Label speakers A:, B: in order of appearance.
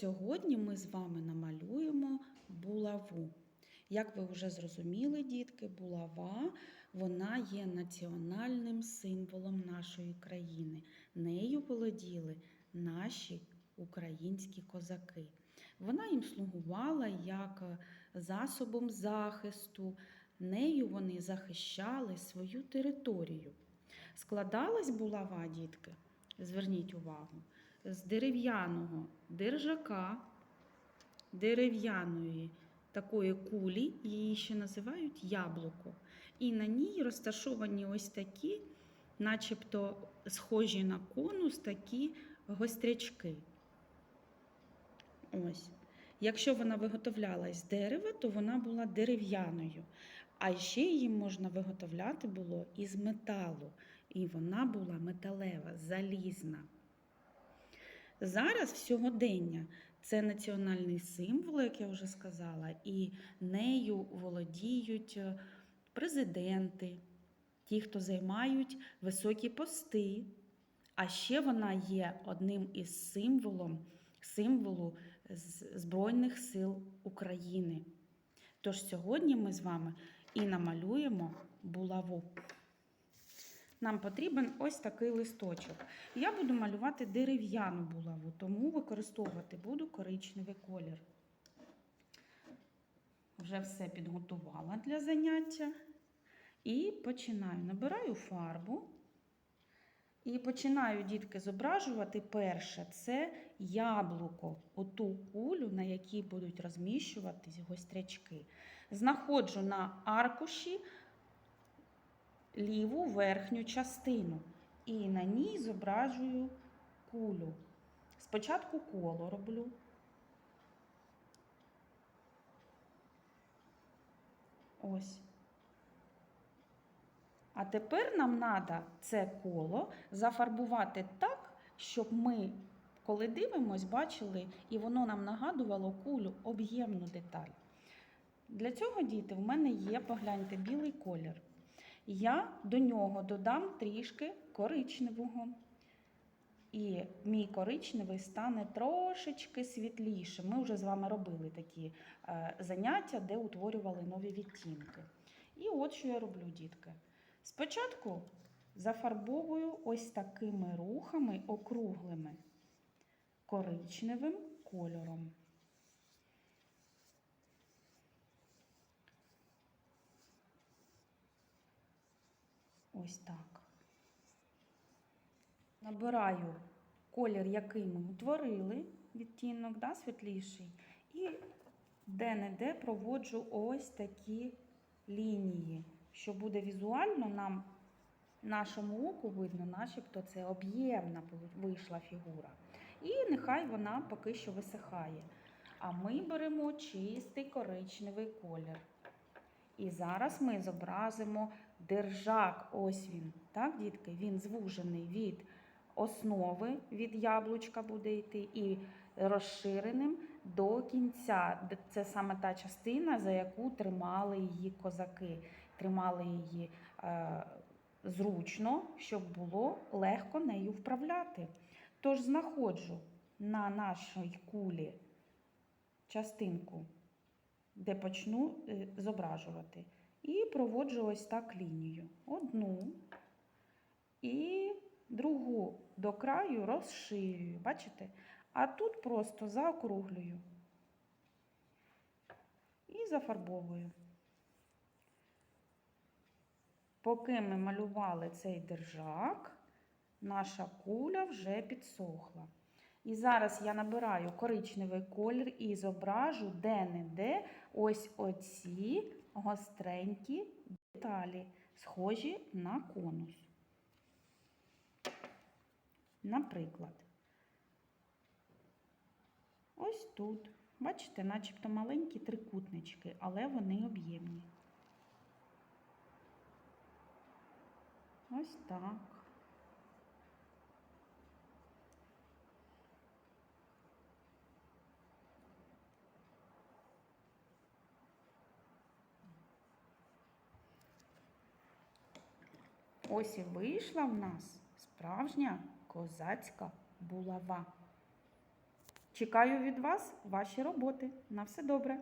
A: сьогодні ми з вами намалюємо булаву. Як ви вже зрозуміли, дітки, булава вона є національним символом нашої країни. Нею володіли наші українські козаки. Вона їм слугувала як засобом захисту, нею вони захищали свою територію. Складалась булава, дітки, зверніть увагу, з дерев'яного держака, дерев'яної такої кулі, її ще називають яблуко. І на ній розташовані ось такі, начебто схожі на конус, такі гострячки. Ось. Якщо вона виготовлялась з дерева, то вона була дерев'яною. А ще її можна виготовляти було із металу. І вона була металева, залізна. Зараз сьогодення це національний символ, як я вже сказала, і нею володіють е, президенти, ті, хто займають високі пости. А ще вона є одним із символом, символу Збройних сил України. Тож сьогодні ми з вами і намалюємо булаву. Нам потрібен ось такий листочок. Я буду малювати дерев'яну булаву, тому використовувати буду коричневий колір. Вже все підготувала для заняття. І починаю. Набираю фарбу. І починаю, дітки, зображувати перше це яблуко, оту кулю, на якій будуть розміщуватись гострячки. Знаходжу на аркуші ліву верхню частину і на ній зображую кулю. Спочатку коло роблю. Ось. А тепер нам треба це коло зафарбувати так, щоб ми, коли дивимось, бачили, і воно нам нагадувало кулю об'ємну деталь. Для цього, діти, в мене є, погляньте, білий колір. Я до нього додам трішки коричневого. І мій коричневий стане трошечки світлішим. Ми вже з вами робили такі е, заняття, де утворювали нові відтінки. І от що я роблю, дітки. Спочатку зафарбовую ось такими рухами округлими коричневим кольором. Ось так. Набираю колір, який ми утворили, відтінок да, світліший, і де-не-де проводжу ось такі лінії, що буде візуально нам, нашому оку видно, начебто це об'ємна вийшла фігура. І нехай вона поки що висихає. А ми беремо чистий коричневий колір. І зараз ми зобразимо держак. Ось він, так, дітки? Він звужений від основи, від яблучка буде йти, і розширеним до кінця. Це саме та частина, за яку тримали її козаки, тримали її е, зручно, щоб було легко нею вправляти. Тож знаходжу на нашій кулі частинку, де почну е, зображувати. І проводжу ось так лінію. Одну і другу до краю розширюю. Бачите? А тут просто заокруглюю і зафарбовую. Поки ми малювали цей держак, наша куля вже підсохла. І зараз я набираю коричневий колір і зображу де-не-де ось оці гостренькі деталі, схожі на конус. Наприклад, ось тут. Бачите, начебто маленькі трикутнички, але вони об'ємні. Ось так. Ось і вийшла в нас справжня козацька булава. Чекаю від вас ваші роботи. На все добре.